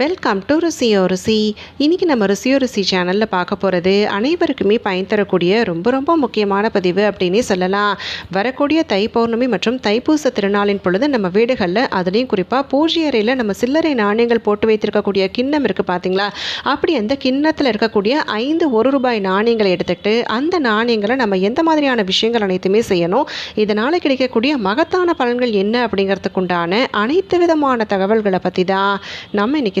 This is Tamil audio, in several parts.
வெல்கம் டு ருசியோ ருசி. இன்றைக்கி நம்ம ருசியோ ருசி சேனலில் பார்க்க போகிறது அனைவருக்குமே பயன் தரக்கூடிய ரொம்ப ரொம்ப முக்கியமான பதிவு அப்படின்னே சொல்லலாம். வரக்கூடிய தை பௌர்ணமி மற்றும் தைப்பூச திருநாளின் பொழுது நம்ம வீடுகளில் அதுலேயும் குறிப்பாக பூஜை அறையில் நம்ம சில்லறை நாணயங்கள் போட்டு வைத்திருக்கக்கூடிய கிண்ணம் இருக்குது பார்த்தீங்களா அப்படி அந்த கிண்ணத்தில் இருக்கக்கூடிய ஐந்து ஒரு ரூபாய் நாணயங்களை எடுத்துக்கிட்டு அந்த நாணயங்களை நம்ம எந்த மாதிரியான விஷயங்கள் அனைத்துமே செய்யணும்? இதனால் கிடைக்கக்கூடிய மகத்தான பலன்கள் என்ன அப்படிங்கிறதுக்குண்டான அனைத்து விதமான தகவல்களை பற்றி தான் நம்ம இன்றைக்கி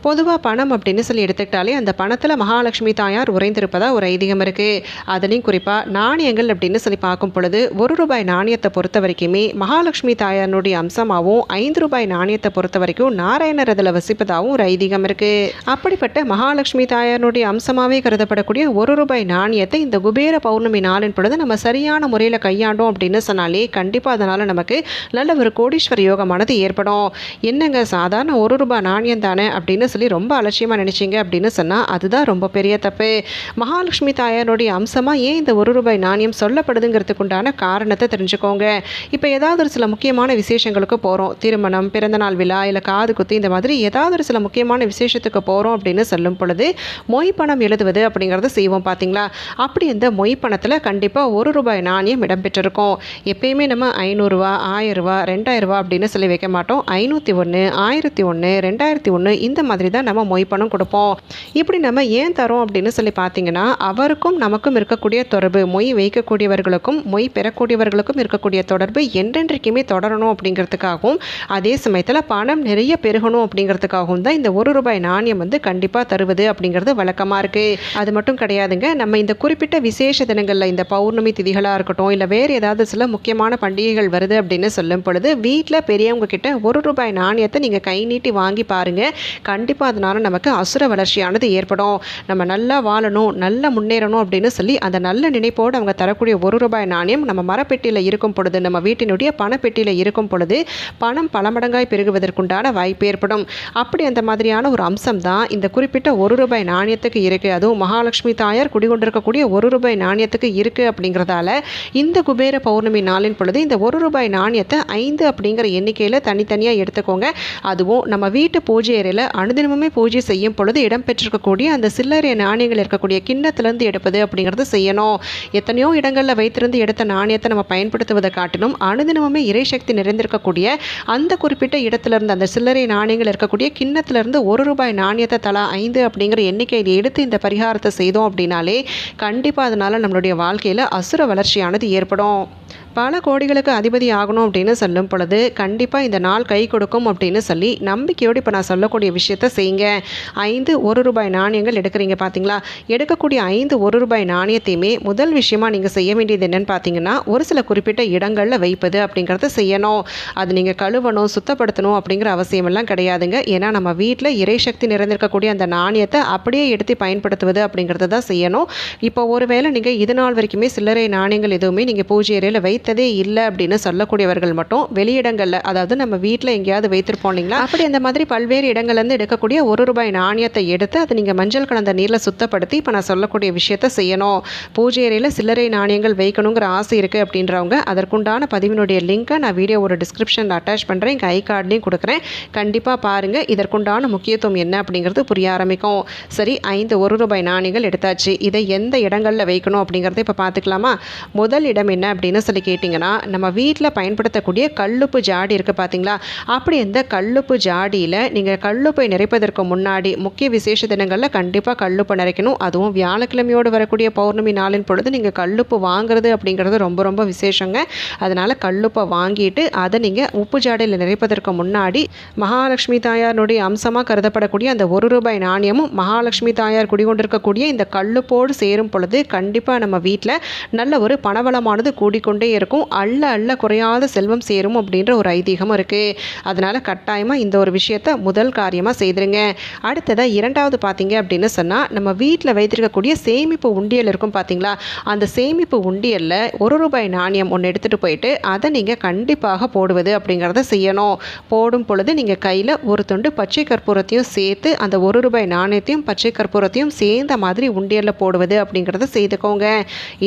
பொதுவாக பணம் அப்படின்னு சொல்லி எடுத்துக்கிட்டாலே அந்த பணத்தில் மகாலட்சுமி தாயார் உறைந்திருப்பதாக ஒரு ஐதீகம் இருக்குது அதுலேயும் குறிப்பாக நாணயங்கள் அப்படின்னு சொல்லி பார்க்கும் பொழுது ஒரு ரூபாய் நாணயத்தை பொறுத்த வரைக்குமே மகாலட்சுமி தாயாரினுடைய அம்சமாகவும் ஐந்து ரூபாய் நாணயத்தை பொறுத்த வரைக்கும் நாராயணர் அதில் வசிப்பதாகவும் ஒரு ஐதீகம் இருக்குது அப்படிப்பட்ட மகாலட்சுமி தாயாரினுடைய அம்சமாகவே கருதப்படக்கூடிய ஒரு ரூபாய் நாணயத்தை இந்த குபேர பௌர்ணமி நாளின் பொழுது நம்ம சரியான முறையில் கையாண்டோம் அப்படின்னு சொன்னாலே கண்டிப்பாக அதனால் நமக்கு நல்ல ஒரு கோடீஸ்வர யோகமானது ஏற்படும். என்னங்க சாதாரண ஒரு ரூபாய் நாணயம் தானே அப்படின்னு சொல்லி ரொம்ப அலட்சியமாக நினச்சிங்க அப்படின்னு சொன்னால் அதுதான் ரொம்ப பெரிய தப்பு. மகாலட்சுமி தாயாருடைய அம்சமாக ஏன் இந்த ஒரு ரூபாய் நாணயம் சொல்லப்படுதுங்கிறதுக்கு உண்டான காரணத்தை தெரிஞ்சுக்கோங்க. இப்போ ஏதாவது ஒரு சில முக்கியமான விசேஷங்களுக்கு போகிறோம் திருமணம் பிறந்தநாள் விழா இல்லை காது குத்து இந்த மாதிரி ஏதாவது ஒரு சில முக்கியமான விசேஷத்துக்கு போகிறோம் அப்படின்னு சொல்லும் பொழுது மொய் பணம் எழுதுவது அப்படிங்கிறத செய்வோம் பார்த்தீங்களா அப்படி இந்த மொய் பணத்தில் கண்டிப்பாக ஒரு ரூபாய் நாணயம் இடம்பெற்றிருக்கும். எப்பயுமே நம்ம ஐநூறுரூவா ஆயிரரூவா ரெண்டாயிரரூவா அப்படின்னு சொல்லி வைக்க மாட்டோம். ஐநூற்றி ஒன்று ஆயிரத்தி ஒன்று ரெண்டாயிரத்தி ஒன்று இந்த மாதிரி தான் நம்ம மொய் பணம் கொடுப்போம். இப்படி நம்ம ஏன் தரோம் அப்படின்னு சொல்லி பார்த்தீங்கன்னா அவருக்கும் நமக்கும் இருக்கக்கூடிய தொடர்பு மொய் வைக்கக்கூடியவர்களுக்கும் மொய் பெறக்கூடியவர்களுக்கும் இருக்கக்கூடிய தொடர்பு என்றென்றைக்குமே தொடரணும் அப்படிங்கிறதுக்காகவும் அதே சமயத்தில் பணம் நிறைய பெருகணும் அப்படிங்கிறதுக்காகவும் தான் இந்த ஒரு ரூபாய் நாணயம் வந்து கண்டிப்பாக தருவது அப்படிங்கிறது வழக்கமாக இருக்குது அது மட்டும் கிடையாதுங்க நம்ம இந்த குறிப்பிட்ட விசேஷ தினங்களில் இந்த பௌர்ணமி திதிகளாக இருக்கட்டும் இல்லை வேறு ஏதாவது சில முக்கியமான பண்டிகைகள் வருது அப்படின்னு சொல்லும் பொழுது வீட்டில் பெரியவங்க கிட்ட ஒரு ரூபாய் நாணயத்தை நீங்கள் கை நீட்டி வாங்கி பாருங்கள் கண்டிப்பாக கண்டிப்பாக அதனால் நமக்கு அசுர வளர்ச்சியானது ஏற்படும். நம்ம நல்லா வாழணும் நல்லா முன்னேறணும் அப்படின்னு சொல்லி அந்த நல்ல நினைப்போடு அவங்க தரக்கூடிய ஒரு ரூபாய் நாணயம் நம்ம மரப்பெட்டியில் இருக்கும் பொழுது நம்ம வீட்டினுடைய பணப்பெட்டியில் இருக்கும் பொழுது பணம் பல மடங்காய் பெருகுவதற்குண்டான வாய்ப்பு ஏற்படும். அப்படி அந்த மாதிரியான ஒரு அம்சம் தான் இந்த குறிப்பிட்ட ஒரு ரூபாய் நாணயத்துக்கு இருக்குது அதுவும் மகாலட்சுமி தாயார் குடிகொண்டிருக்கக்கூடிய ஒரு ரூபாய் நாணயத்துக்கு இருக்குது அப்படிங்கிறதால இந்த குபேர பௌர்ணமி நாளின் பொழுது இந்த ஒரு ரூபாய் நாணயத்தை ஐந்து அப்படிங்கிற எண்ணிக்கையில் தனித்தனியாக எடுத்துக்கோங்க. அதுவும் நம்ம வீட்டு பூஜை அறையில் அனுதினமுமே பூஜை செய்யும் பொழுது இடம்பெற்றிருக்கக்கூடிய அந்த சில்லறை நாணயங்கள் இருக்கக்கூடிய கிண்ணத்திலிருந்து எடுப்பது அப்படிங்கிறது செய்யணும். எத்தனையோ இடங்களில் வைத்திருந்து எடுத்த நாணயத்தை நம்ம பயன்படுத்துவதை காட்டிலும் அனுதினமுமே இறைசக்தி நிறைந்திருக்கக்கூடிய அந்த குறிப்பிட்ட இடத்துலேருந்து அந்த சில்லறை நாணயங்கள் இருக்கக்கூடிய கிண்ணத்திலிருந்து ஒரு ரூபாய் நாணயத்தை தலா ஐந்து அப்படிங்கிற எண்ணிக்கையில் எடுத்து இந்த பரிகாரத்தை செய்தோம் அப்படின்னாலே கண்டிப்பாக அதனால் நம்மளுடைய வாழ்க்கையில் அசுர வளர்ச்சியானது ஏற்படும். பல கோடிகளுக்கு அதிபதி ஆகணும் அப்படின்னு சொல்லும் பொழுது கண்டிப்பாக இந்த நாள் கை கொடுக்கும் அப்படின்னு சொல்லி நம்பிக்கையோடு இப்போ நான் சொல்லக்கூடிய விஷயத்த செய்யுங்க. ஐந்து ஒரு ரூபாய் நாணயங்கள் எடுக்கிறீங்க பார்த்தீங்களா எடுக்கக்கூடிய ஐந்து ஒரு ரூபாய் நாணயத்தையுமே முதல் விஷயமா நீங்கள் செய்ய வேண்டியது என்னென்னு பார்த்தீங்கன்னா ஒரு சில குறிப்பிட்ட இடங்களில் வைப்பது அப்படிங்கிறத செய்யணும். அது நீங்கள் கழுவணும் சுத்தப்படுத்தணும் அப்படிங்கிற அவசியமெல்லாம் கிடையாதுங்க. ஏன்னா நம்ம வீட்டில் இறைசக்தி நிறைந்திருக்கக்கூடிய அந்த நாணயத்தை அப்படியே எடுத்து பயன்படுத்துவது அப்படிங்கிறத தான் செய்யணும். இப்போ ஒருவேளை நீங்கள் இது நாள் வரைக்குமே சில்லறை நாணயங்கள் எதுவுமே நீங்கள் பூஜை அறையில் வைத்ததே இல்லை அப்படின்னு சொல்லக்கூடியவர்கள் மட்டும் வெளியிடங்களில் அதாவது நம்ம வீட்டில் எங்கேயாவது வைத்திருப்போம் இல்லைங்களா? அப்படி அந்த மாதிரி பல்வேறு இடங்கள்லேருந்து எடுக்கக்கூடிய ஒரு ரூபாய் நாணயத்தை எடுத்து அதை நீங்கள் மஞ்சள் கலந்த நீரில் சுத்தப்படுத்தி இப்போ நான் சொல்லக்கூடிய விஷயத்த செய்யணும். பூஜை அறையில் சில்லறை நாணயங்கள் வைக்கணுங்கிற ஆசை இருக்குது அப்படின்றவங்க அதற்குண்டான பதிவினுடைய லிங்க்கை நான் வீடியோ ஒரு டிஸ்கிரிப்ஷனில் அட்டாச் பண்ணுறேன் எங்கள் ஐ கார்ட்லேயும் கொடுக்குறேன். கண்டிப்பாக பாருங்கள் இதற்குண்டான முக்கியத்துவம் என்ன அப்படிங்கிறது புரிய ஆரம்பிக்கும். சரி ஐந்து ஒரு ரூபாய் நாணயங்கள் எடுத்தாச்சு. இதை எந்த இடங்களில் வைக்கணும் அப்படிங்கிறத இப்போ பார்த்துக்கலாமா முதல் இடம் என்ன அப்படின்னு சொல்லி கேட்டிங்கன்னா நம்ம வீட்டில் பயன்படுத்தக்கூடிய கல்லுப்பு ஜாடி இருக்குது பார்த்தீங்களா அப்படி இந்த கல்லுப்பு ஜாடியில் நீங்கள் கல்லுப்பை நிறைப்பதற்கு முன்னாடி முக்கிய விசேஷ தினங்களில் கண்டிப்பாக கல்லுப்பு நிறைக்கணும். அதுவும் வியாழக்கிழமையோடு வரக்கூடிய பௌர்ணமி நாளின் பொழுது நீங்கள் கல்லுப்பு வாங்குறது அப்படிங்கிறது ரொம்ப ரொம்ப விசேஷங்க. அதனால் கல்லுப்பை வாங்கிட்டு அதை நீங்கள் உப்பு ஜாடியில் நிறைப்பதற்கு முன்னாடி மகாலட்சுமி தாயாருடைய அம்சமாக கருதப்படக்கூடிய அந்த ஒரு ரூபாய் நாணயமும் மகாலட்சுமி தாயார் குடிகொண்டிருக்கக்கூடிய இந்த கல்லுப்போடு சேரும் பொழுது கண்டிப்பாக நம்ம வீட்டில் நல்ல ஒரு பணவளமானது கூடிக்கொண்டே இருக்கும். அள்ள அள்ள குறையாத செல்வம் சேரும் அப்படின்ற ஒரு ஐதீகம் இருக்குது அதனால் கட்டாயமாக இந்த ஒரு விஷயத்த முதல் காரியமாக செய்திருங்க. அடுத்ததாக இரண்டாவது பார்த்தீங்க அப்படின்னு சொன்னால் நம்ம வீட்டில் வைத்திருக்கக்கூடிய சேமிப்பு உண்டியல் இருக்கும் பார்த்தீங்களா அந்த சேமிப்பு உண்டியலில் ஒரு ரூபாய் நாணயம் ஒன்று எடுத்துகிட்டு போயிட்டு அதை நீங்கள் கண்டிப்பாக போடுவது அப்படிங்கிறத செய்யணும். போடும் பொழுது நீங்கள் கையில் ஒரு துண்டு பச்சை கற்பூரத்தையும் சேர்த்து அந்த ஒரு ரூபாய் நாணயத்தையும் பச்சை கற்பூரத்தையும் சேர்ந்த மாதிரி உண்டியலில் போடுவது அப்படிங்கிறத செய்துக்கோங்க.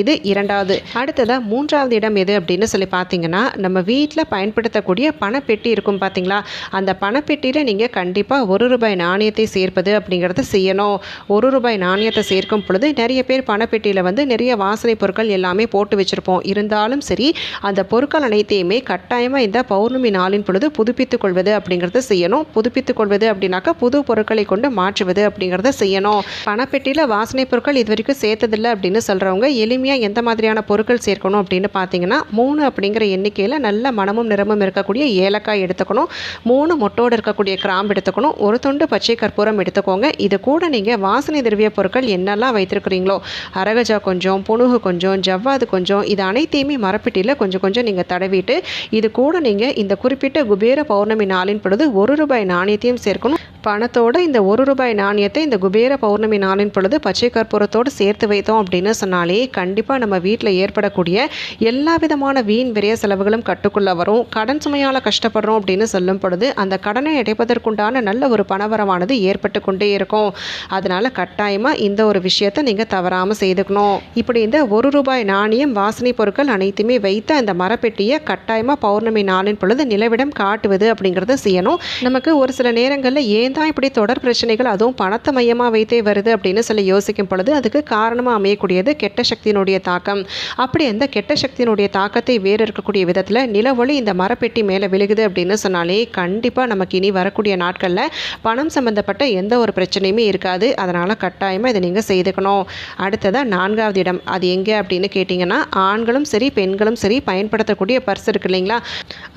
இது இரண்டாவது. அடுத்ததாக மூன்றாவது இடம் எது அப்படின்னு சொல்லி பார்த்தீங்கன்னா நம்ம வீட்டில் பயன்படுத்தக்கூடிய பணப்பெட்டி இருக்கும் பார்த்தீங்களா அந்த பணப்பெட்டியில் நீங்கள் கண்டிப்பாக ஒரு ரூபாய் நாணயத்தை சேர்ப்பது அப்படிங்கிறத செய்யணும். ஒரு ரூபாய் நாணயத்தை சேர்க்கும் பொழுது நிறைய பேர் பணப்பெட்டியில் வந்து நிறைய வாசனை பொருட்கள் எல்லாமே போட்டு வச்சுருப்போம். இருந்தாலும் சரி அந்த பொருட்கள் அனைத்தையுமே கட்டாயமாக இந்த பௌர்ணமி நாளின் பொழுது புதுப்பித்துக் கொள்வது அப்படிங்கிறத செய்யணும். புதுப்பித்துக் கொள்வது அப்படின்னாக்கா புது பொருட்களை கொண்டு மாற்றுவது அப்படிங்கிறத செய்யணும். பணப்பெட்டியில் வாசனை பொருட்கள் இது வரைக்கும் சேர்த்ததில்லை அப்படின்னு சொல்கிறவங்க எளிமையாக எந்த மாதிரியான பொருட்கள் சேர்க்கணும் அப்படின்னு பார்த்தீங்கன்னா மூணு அப்படிங்கிற எண்ணிக்கையில் நல்ல மனமும் நிறமும் இருக்கக்கூடிய ஏலக்காய் எடுத்துக்கணும். மூணு மொட்டோடு இருக்கக்கூடிய கிராம்பு எடுத்துக்கணும். ஒரு துண்டு பச்சை கற்பூரம் எடுத்துக்கோங்க. இது கூட நீங்கள் வாசனை திரவிய பொருட்கள் என்னெல்லாம் வைத்திருக்கிறீங்களோ அரகஜா கொஞ்சம் புணுகு கொஞ்சம் ஜவ்வாது கொஞ்சம் இது அனைத்தையுமே மரப்பெட்டியில் கொஞ்சம் கொஞ்சம் நீங்கள் தடவிட்டு இது கூட நீங்கள் இந்த குறிப்பிட்ட குபேர பௌர்ணமி நாளின் பொழுது ஒரு ரூபாய் நாணயத்தையும் சேர்க்கணும். பணத்தோட இந்த ஒரு ரூபாய் நாணயத்தை இந்த குபேர பௌர்ணமி நாளின் பொழுது பச்சை கற்பூரத்தோடு சேர்த்து வைத்தோம் அப்படின்னு சொன்னாலே கண்டிப்பாக நம்ம வீட்டில் ஏற்படக்கூடிய எல்லா விதமான வீண் விரைய செலவுகளும் கட்டுக்குள்ளே வரும். கடன் சுமையால் கஷ்டப்படுறோம் அப்படின்னு சொல்லும் பொழுது அந்த கடனை அடைப்பதற்குண்டான நல்ல ஒரு பணவரமானது ஏற்பட்டு கொண்டே இருக்கும். அதனால் கட்டாயமாக இந்த ஒரு விஷயத்தை நீங்கள் தவறாமல் செய்துக்கணும். இப்படி இந்த ஒரு ரூபாய் நாணயம் வாசனை பொருட்கள் அனைத்துமே வைத்த அந்த மரப்பெட்டியை கட்டாயமாக பௌர்ணமி நாளின் பொழுது நிலவிடம் காட்டுவது அப்படிங்கிறத செய்யணும். நமக்கு ஒரு சில நேரங்களில் ஏன் தான் இப்படி தொடர் பிரச்சனைகள் அதுவும் பணத்தை மையமாக வைத்தே வருது அப்படின்னு சொல்லி யோசிக்கும் பொழுது அதுக்கு காரணமாக அமையக்கூடியது கெட்ட சக்தியினுடைய தாக்கம். அப்படி அந்த கெட்ட சக்தியினுடைய தாக்கத்தை வேறு இருக்கக்கூடிய விதத்தில் நில ஒளி இந்த மரப்பெட்டி மேலே விழுகுது அப்படின்னு சொன்னாலே கண்டிப்பாக நமக்கு இனி வரக்கூடிய நாட்களில் பணம் சம்மந்தப்பட்ட எந்த ஒரு பிரச்சனையுமே இருக்காது. அதனால் கட்டாயமாக இதை நீங்கள் செய்துக்கணும். அடுத்ததாக நான்காவது இடம். அது எங்கே அப்படின்னு கேட்டிங்கன்னா ஆண்களும் சரி பெண்களும் சரி பயன்படுத்தக்கூடிய பர்ஸ் இருக்கு இல்லைங்களா?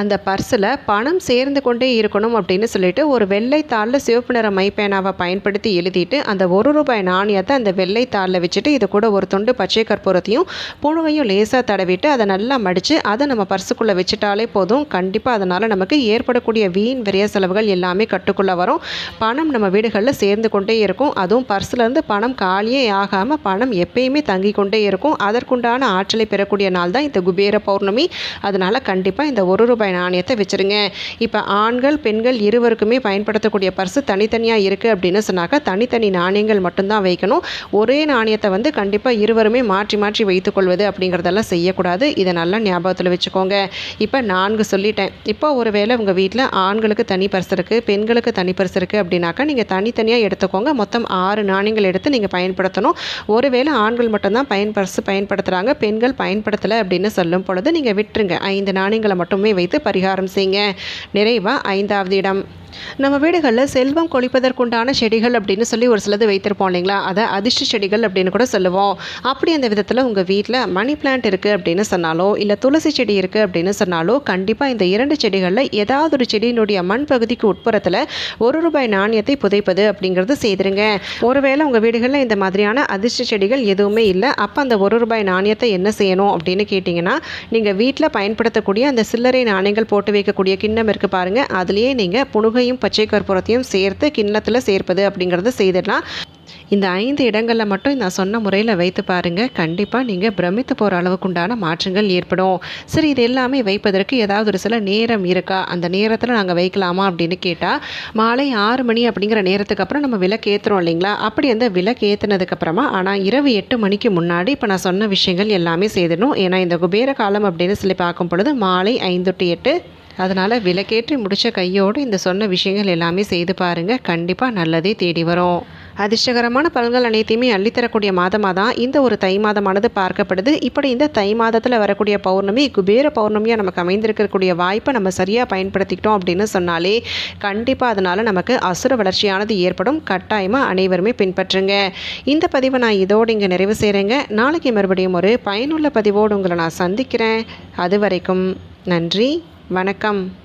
அந்த பர்ஸில் பணம் சேர்ந்து கொண்டே இருக்கணும் அப்படின்னு சொல்லிட்டு ஒரு வெள்ளை தாளில் சிவப்பு நிற மைப்பேனாவை பயன்படுத்தி எழுதிட்டு அந்த ஒரு ரூபாய் நாணயத்தை அந்த வெள்ளை தாளில் வச்சுட்டு இது கூட ஒரு துண்டு பச்சை கற்பூரத்தையும் புழுவையும் லேசாக தடவிட்டு அதை நல்லா மடித்து அதை நம்ம பர்சுக்குள்ளே வச்சுட்டாலே போதும். கண்டிப்பாக அதனால் நமக்கு ஏற்படக்கூடிய வீண் விரைய செலவுகள் எல்லாமே கட்டுக்குள்ளே வரும். பணம் நம்ம வீடுகளில் சேர்ந்து கொண்டே இருக்கும். அதுவும் பர்ஸ்லேருந்து பணம் காலியே ஆகாமல் பணம் எப்பயுமே தங்கி கொண்டே இருக்கும். அதற்குண்டான ஆற்றலை பெறக்கூடிய நாள் தான் இந்த குபேர பௌர்ணமி. அதனால் கண்டிப்பாக இந்த ஒரு ரூபாய் நாணயத்தை வச்சுருங்க. இப்போ ஆண்கள் பெண்கள் இருவருக்குமே பயன்படுத்தக்கூடிய பர்ஸ் பர்ஸு தனித்தனியாக இருக்குது அப்படின்னு சொன்னாக்கா தனித்தனி நாணயங்கள் மட்டும்தான் வைக்கணும். ஒரே நாணயத்தை வந்து கண்டிப்பாக இருவருமே மாற்றி மாற்றி வைத்துக்கொள்வது அப்படிங்கிறதெல்லாம் செய்யக்கூடாது. இதை நல்லா ஞாபகத்தில் வச்சுக்கோங்க. இப்போ நான்கு சொல்லிட்டேன். இப்போ ஒரு வேளை உங்கள் வீட்டில் ஆண்களுக்கு தனி பர்ஸ் இருக்குது பெண்களுக்கு தனி பர்ஸ் இருக்குது அப்படின்னாக்கா நீங்கள் தனித்தனியாக எடுத்துக்கோங்க. மொத்தம் ஆறு நாணயங்கள் எடுத்து நீங்கள் பயன்படுத்தணும். ஒருவேளை ஆண்கள் மட்டும்தான் பயன் பர்ஸ் பயன்படுத்துகிறாங்க பெண்கள் பயன்படுத்தலை அப்படின்னு சொல்லும் பொழுது நீங்கள் விட்டுருங்க. ஐந்து நாணயங்களை மட்டுமே வைத்து பரிகாரம் செய்யுங்க. நிறைவாக ஐந்தாவது இடம். நம்ம வீடுகளில் செல்வம் கொழிப்பதற்குண்டான செடிகள் அப்படின்னு சொல்லி ஒரு சிலது வைத்திருப்போம் இல்லைங்களா? அதை அதிர்ஷ்ட செடிகள் அப்படின்னு கூட சொல்லுவோம். அப்படி அந்த விதத்தில் உங்கள் வீட்டில் மணி பிளான்ட் இருக்குது அப்படின்னு சொன்னாலோ இல்லை துளசி செடி இருக்குது அப்படின்னு சொன்னாலோ கண்டிப்பாக இந்த இரண்டு செடிகளில் ஏதாவது ஒரு செடியினுடைய மண் பகுதிக்கு உட்புறத்தில் ஒரு ரூபாய் நாணயத்தை புதைப்பது அப்படிங்கிறது செய்திருங்க. ஒருவேளை உங்கள் வீடுகளில் இந்த மாதிரியான அதிர்ஷ்ட செடிகள் எதுவுமே இல்லை. அப்போ அந்த ஒரு ரூபாய் நாணயத்தை என்ன செய்யணும் அப்படின்னு கேட்டிங்கன்னா நீங்கள் வீட்டில் பயன்படுத்தக்கூடிய அந்த சில்லறை நாணயங்கள் போட்டு வைக்கக்கூடிய கிண்ணம் இருக்குது பாருங்கள் அதுலேயே நீங்கள் புணுகை மிளகையும் பச்சை கற்பூரத்தையும் சேர்த்து கிண்ணத்தில் சேர்ப்பது அப்படிங்கிறத செய்திடலாம். இந்த ஐந்து இடங்களில் மட்டும் நான் சொன்ன முறையில் வைத்து பாருங்கள் கண்டிப்பாக நீங்கள் பிரமித்து போகிற அளவுக்கு உண்டான மாற்றங்கள் ஏற்படும். சரி இது எல்லாமே வைப்பதற்கு ஏதாவது ஒரு சில நேரம் இருக்கா? அந்த நேரத்தில் நாங்கள் வைக்கலாமா அப்படின்னு கேட்டால் மாலை ஆறு மணி அப்படிங்கிற நேரத்துக்கு அப்புறம் நம்ம விளக்கு ஏற்றுறோம் இல்லைங்களா? அப்படி அந்த விளக்கு ஏற்றுனதுக்கப்புறமா ஆனால் இரவு எட்டு மணிக்கு முன்னாடி இப்போ நான் சொன்ன விஷயங்கள் எல்லாமே செய்திடணும். ஏன்னா இந்த குபேர காலம் அப்படின்னு சொல்லி பார்க்கும் பொழுது மாலை ஐந்து டு எட்டு அதனால் விளக்கேற்றி முடித்த கையோடு இந்த சொன்ன விஷயங்கள் எல்லாமே செய்து பாருங்கள் கண்டிப்பாக நல்லதே தேடி வரும். அதிர்ஷ்டகரமான பலன்கள் அனைத்தையுமே அள்ளித்தரக்கூடிய மாதமாக தான் இந்த ஒரு தை மாதமானது பார்க்கப்படுது. இப்படி இந்த தை மாதத்தில் வரக்கூடிய பௌர்ணமி குபேர பௌர்ணமியாக நமக்கு அமைந்திருக்கக்கூடிய வாய்ப்பை நம்ம சரியாக பயன்படுத்திக்கிட்டோம் அப்படின்னு சொன்னாலே கண்டிப்பாக அதனால் நமக்கு அசுர வளர்ச்சியானது ஏற்படும். கட்டாயமாக அனைவருமே பின்பற்றுங்க. இந்த பதிவை நான் இதோடு இங்கே நிறைவு செய்கிறேங்க நாளைக்கு மறுபடியும் ஒரு பயனுள்ள பதிவோடு உங்களை நான் சந்திக்கிறேன். அது வரைக்கும் நன்றி. வணக்கம்.